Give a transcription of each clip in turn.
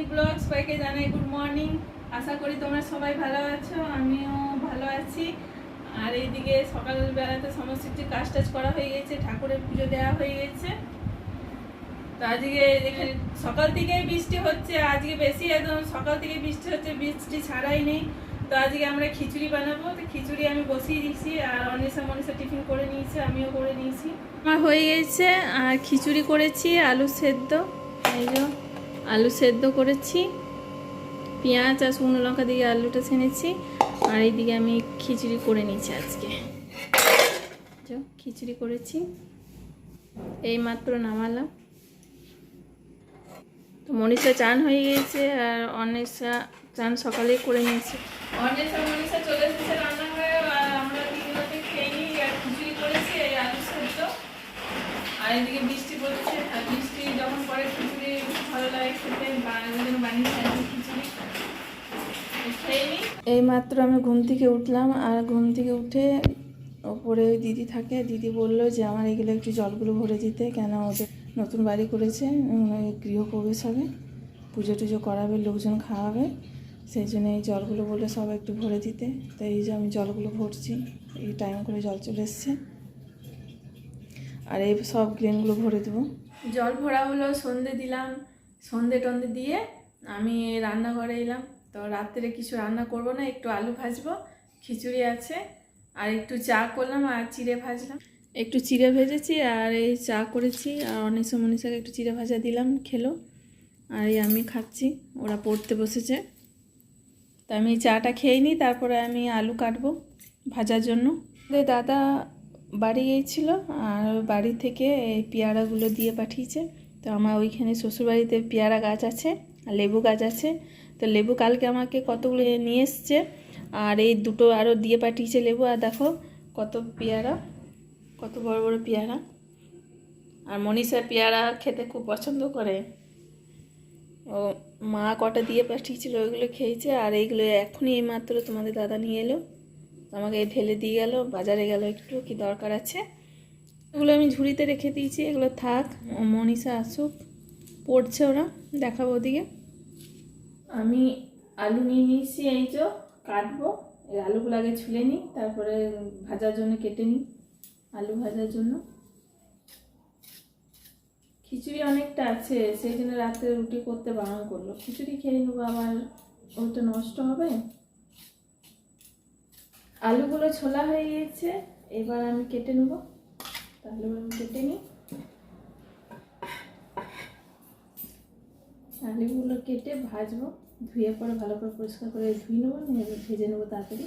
Organic blog সবাইকে জানাই good morning. আশা করি তোমরা সবাই ভালো আছো আমিও ভালো আছি। আর এইদিকে সকালবেলাতে সমস্ত কিছু কাজ টাজ করা হয়ে গেছে ঠাকুরের পুজো দেওয়া হয়ে গেছে। তো আজকে এখানে সকাল থেকে বৃষ্টি হচ্ছে আজকে বেশি একদম সকাল থেকে বৃষ্টি হচ্ছে বৃষ্টি ছাড়াই নেই। তো আজকে আমরা খিচুড়ি বানাবো তো খিচুড়ি আমি বসিয়ে দিয়েছি আর অনিশা মনীষা টিফিন করে নিয়েছে আমিও করে নিয়েছি। আমার হয়ে গেছে আর খিচুড়ি করেছি আলু সেদ্ধ। এই আলু সেদ্ধ করেছি। পেঁয়াজ আর শুকনো লঙ্কা দিয়ে আলুটা ছেনেছি। আর এইদিকে আমি খিচুড়ি করে নিয়েছি আজকে। খিচুড়ি করেছি। এই মাত্র নামালাম। তো মনীষা চান হয়ে গিয়েছে আর অনেশা চান সকালেই করে নিয়েছে। আর এদিকে বৃষ্টি মাত্র আমি ঘুম থেকে উঠলাম আর ঘুম থেকে উঠে ওপরে ওই দিদি থাকে। দিদি বলল যে আমার এগুলো একটু জলগুলো ভরে দিতে, কেন ওদের নতুন বাড়ি করেছে গৃহপ্রবেশ হবে, পুজো টুজো করাবে, লোকজন খাওয়াবে। সেই জন্য এই জলগুলো বললে সব একটু ভরে দিতে। তো এই যে আমি জলগুলো ভরছি, এই টাইম করে জল চলে এসছে। আর এই সব গ্রেনগুলো ভরে দেবো। জল ভরা হলো, সন্ধে দিলাম। সন্ধে টন্ধে দিয়ে আমি রান্নাঘরে এলাম। তো রাত্রে কিছু রান্না করব না, একটু আলু ভাজবো, খিচুড়ি আছে, আর একটু চা করলাম আর চিড়ে ভাজলাম। একটু চিড়ে ভেজেছি আর এই চা করেছি, আর অনেক মনীষাকে একটু চিড়ে ভাজা দিলাম খেলো। আর এই আমি খাচ্ছি, ওরা পড়তে বসেছে। তা আমি চাটা খেয়ে নিই, তারপরে আমি আলু কাটবো ভাজার জন্য। দাদা বাড়ি গিয়েছিল, আর বাড়ি থেকে এই পেয়ারাগুলো দিয়ে পাঠিয়েছে। তো আমার ওইখানে শ্বশুরবাড়িতে পেয়ারা গাছ আছে আর লেবু গাছ আছে। তো লেবু কালকে আমাকে কতগুলো নিয়ে এসছে আর এই দুটো আরও দিয়ে পাঠিয়েছে লেবু। আর দেখো কত পেয়ারা, কত বড় বড় পেয়ারা। আর মনীষা পেয়ারা খেতে খুব পছন্দ করে। ও মা কটা দিয়ে পাঠিয়েছিল ওইগুলো খেয়েছে আর এইগুলো এখনই এইমাত্র তোমাদের দাদা নিয়ে এলো। আমাকে ঢেলে দিয়ে গেল, বাজারে গেল একটু, কি দরকার আছে। এগুলো আমি ঝুড়িতে রেখে দিয়েছি, এগুলো থাক, মনীষা আসুক, পড়ছে ওরা, দেখাবো ওদিকে। আমি আলু নিয়ে নিয়েছি, এই যে কাটবো, এই আলুগুলো আগে ছুলে নিই, তারপরে ভাজার জন্য কেটে নিই, আলু ভাজার জন্য। খিচুড়ি অনেকটা আছে, সেই জন্য রাত্রে রুটি করতে বারণ করল। খিচুড়ি খেয়ে নেব আবার, ওটা নষ্ট হবে? আলুগুলো ছোলা হয়ে গিয়েছে, এবার আমি কেটে নেব। তাহলে আমি কেটে নিই। আলুগুলো কেটে ভাজবো, ধুয়ে পরে ভালো করে পরিষ্কার করে ধুয়ে নেব, নিয়ে ভেজে নেব তাড়াতাড়ি।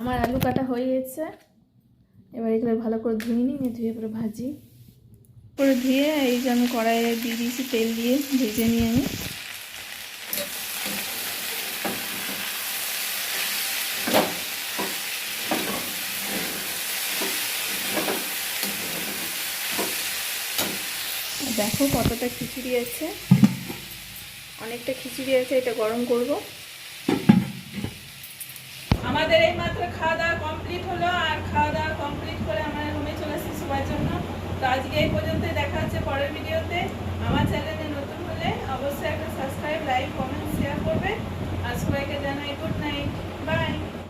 আমার আলু কাটা হয়ে গেছে। এবার এগুলো ভালো করে ধুয়ে নিই, নিয়ে ধুয়ে পরে ভাজি। করে ধুয়ে এই যে আমি কড়াইয়ে দিয়ে দিয়েছি তেল দিয়ে ভেজে নিয়ে আমি। দেখো কতটা খিচুড়ি আছে। অনেকটা খিচুড়ি আছে, এটা গরম করব। আমাদের এই মাত্র খাওয়া দাওয়া কমপ্লিট হলো, আর খাওয়া দাওয়া কমপ্লিট করে আমরা রুমে চলে এসেছি সবার জন্য। তো আজকে এই পর্যন্ত দেখা হচ্ছে পরের ভিডিওতে